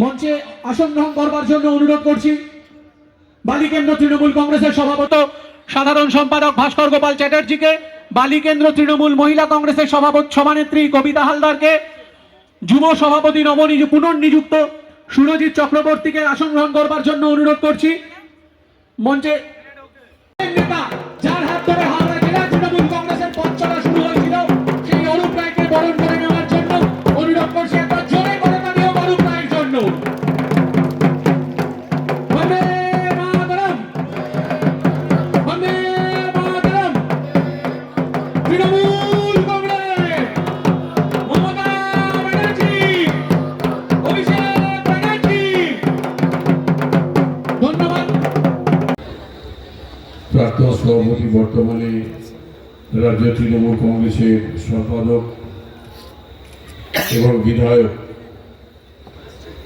মঞ্চে আসন গ্রহণ করবার জন্য অনুরোধ করছি। বালিকেন্দ্র তৃণমূল কংগ্রেসের সভাপতি সাধারণ সম্পাদক ভাস্কর গোপাল চ্যাটার্জিকে, বালিকেন্দ্র তৃণমূল মহিলা কংগ্রেসের সভাপতি সভানেত্রী কবিতা হালদারকে, যুব সভাপতি নবনিযু পুনর্নিযুক্ত সুরজিৎ চক্রবর্তীকে আসন গ্রহণ করবার জন্য অনুরোধ করছি। মঞ্চে প্রাক্তন সভাপতি বর্তমানে রাজ্য তৃণমূল কংগ্রেসের সম্পাদক এবং বিধায়ক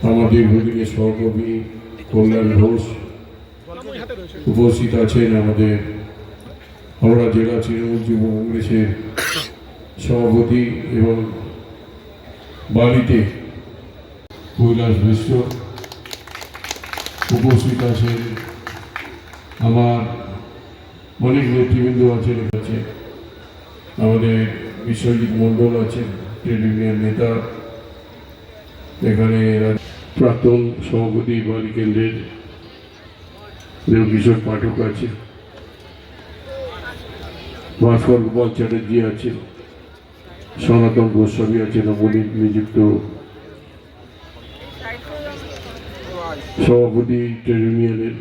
আমাদের ভূমিকে সহকর্মী কল্যাণ ঘোষ উপস্থিত আছেন আমাদের হাওড়া জেলা তৃণমূল যুব কংগ্রেসের সভাপতি এবং বালিতে কৈলাস মিশ্র উপস্থিত আছেন আমার অনেক নেতৃবৃন্দ আছেন আছে আমাদের বিশ্বজিৎ মণ্ডল আছেন, ট্রেড ইউনিয়ন নেতা। এখানে প্রাক্তন সভাপতি বালি কেন্দ্রের দেবকিশোর পাঠক আছে ভাস্কর গোপাল চ্যাটার্জি আছে সনাতন গোস্বামী আছে নবনীত নিযুক্ত। সভাপতি ট্রেড ইউনিয়নের